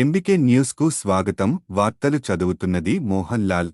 MBK న్యూస్కు స్వాగతం. వార్తలు చదువుతున్నది మోహన్ లాల్.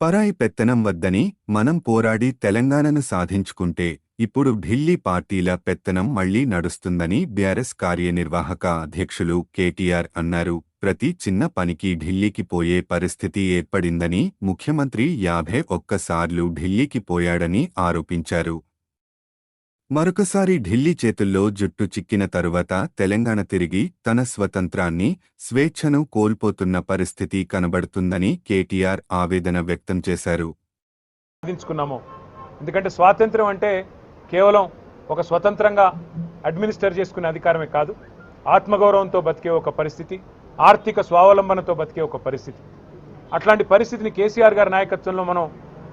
పరాయి పెత్తనం వద్దని మనం పోరాడి తెలంగాణను సాధించుకుంటే ఇప్పుడు ఢిల్లీ పార్టీల పెత్తనం మళ్ళీ నడుస్తుందని బీఆర్ఎస్ కార్యనిర్వాహక అధ్యక్షులు కేటీఆర్ అన్నారు. ప్రతి చిన్న పనికి ఢిల్లీకి పోయే పరిస్థితి ఏర్పడిందని ముఖ్యమంత్రి యాభై ఒక్కసార్లు ఢిల్లీకి పోయాడని ఆరోపించారు. మరొకసారి ఢిల్లీ చేతుల్లో జుట్టు చిక్కిన తరువాత తెలంగాణ తిరిగి తన స్వతంత్రాన్ని స్వేచ్ఛను కోల్పోతున్న పరిస్థితి కనబడుతుందని కేటీఆర్ ఆవేదన వ్యక్తం చేశారు. సాధించుకున్నాము. ఎందుకంటే స్వాతంత్రం అంటే కేవలం ఒక స్వతంత్రంగా అడ్మినిస్టర్ చేసుకునే అధికారమే కాదు ఆత్మగౌరవంతో బతికే ఒక పరిస్థితి ఆర్థిక స్వావలంబనతో బతికే ఒక పరిస్థితి. అట్లాంటి పరిస్థితిని కేసీఆర్ గారి నాయకత్వంలో మనం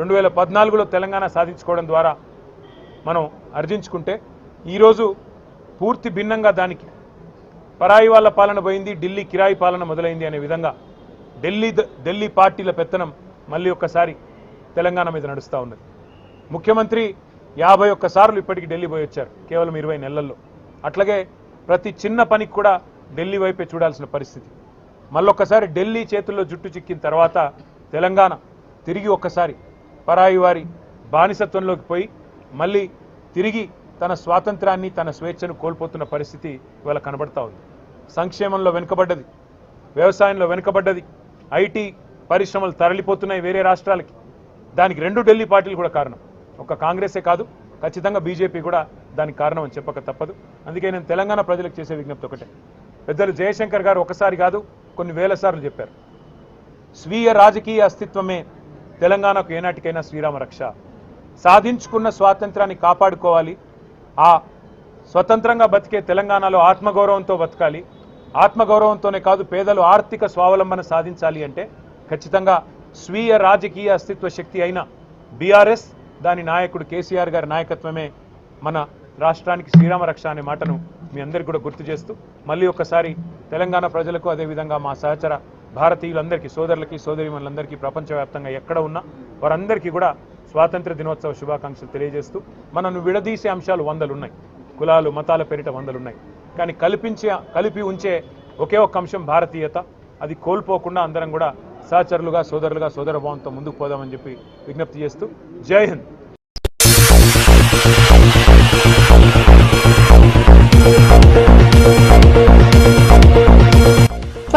రెండు వేల పద్నాలుగులో తెలంగాణ సాధించుకోవడం ద్వారా మనం అర్జించుకుంటే ఈరోజు పూర్తి భిన్నంగా దానికి పరాయి వాళ్ళ పాలన పోయింది ఢిల్లీ కిరాయి పాలన మొదలైంది అనే విధంగా ఢిల్లీ ఢిల్లీ పార్టీల పెత్తనం మళ్ళీ ఒక్కసారి తెలంగాణ మీద నడుస్తూ ఉన్నది. ముఖ్యమంత్రి యాభై ఒక్కసార్లు ఇప్పటికి ఢిల్లీ పోయి వచ్చారు కేవలం ఇరవై నెలల్లో. అట్లాగే ప్రతి చిన్న పనికి కూడా ఢిల్లీ వైపే చూడాల్సిన పరిస్థితి. మళ్ళొక్కసారి ఢిల్లీ చేతుల్లో జుట్టు చిక్కిన తర్వాత తెలంగాణ తిరిగి ఒక్కసారి పరాయి వారి బానిసత్వంలోకి పోయి మళ్ళీ తిరిగి తన స్వాతంత్రాన్ని తన స్వేచ్ఛను కోల్పోతున్న పరిస్థితి ఇవాళ కనబడతా ఉంది. సంక్షేమంలో వెనుకబడ్డది. వ్యవసాయంలో వెనుకబడ్డది. ఐటీ పరిశ్రమలు తరలిపోతున్నాయి వేరే రాష్ట్రాలకి. దానికి రెండు ఢిల్లీ పార్టీలు కూడా కారణం. ఒక కాంగ్రెసే కాదు ఖచ్చితంగా బీజేపీ కూడా దానికి కారణం అని చెప్పక తప్పదు. అందుకే నేను తెలంగాణ ప్రజలకు చేసే విజ్ఞప్తి ఒకటే. పెద్దలు జయశంకర్ గారు ఒకసారి కాదు కొన్ని వేల సార్లు చెప్పారు. స్వీయ రాజకీయ అస్తిత్వమే తెలంగాణకు ఏనాటికైనా శ్రీరామ రక్ష. సాధించుకున్న స్వాతంత్రాన్ని కాపాడుకోవాలి. ఆ స్వతంత్రంగా బతికే తెలంగాణలో ఆత్మగౌరవంతో బతకాలి. ఆత్మగౌరవంతోనే కాదు పేదలు ఆర్థిక స్వావలంబన సాధించాలి అంటే ఖచ్చితంగా స్వీయ రాజకీయ అస్తిత్వ శక్తి అయిన బీఆర్ఎస్ దాని నాయకుడు కేసీఆర్ గారి నాయకత్వమే మన రాష్ట్రానికి శ్రీరామ రక్ష అనే మాటను మీ అందరికీ కూడా గుర్తు చేస్తూ మళ్ళీ ఒక్కసారి తెలంగాణ ప్రజలకు అదేవిధంగా మా సహచర భారతీయులందరికీ సోదరులకి సోదరిమణులందరికీ ప్రపంచవ్యాప్తంగా ఎక్కడ ఉన్నా వారందరికీ కూడా స్వాతంత్ర దినోత్సవ శుభాకాంక్షలు తెలియజేస్తూ మనను విడదీసే అంశాలు వందలు ఉన్నాయి కులాలు మతాల పేరిట వందలు ఉన్నాయి కానీ కల్పించే కలిపి ఉంచే ఒకే ఒక్క అంశం భారతీయత. అది కోల్పోకుండా అందరం కూడా సహచరులుగా సోదరులుగా సోదరభావంతో ముందుకు పోదామని చెప్పి విజ్ఞప్తి చేస్తూ Jai Hind.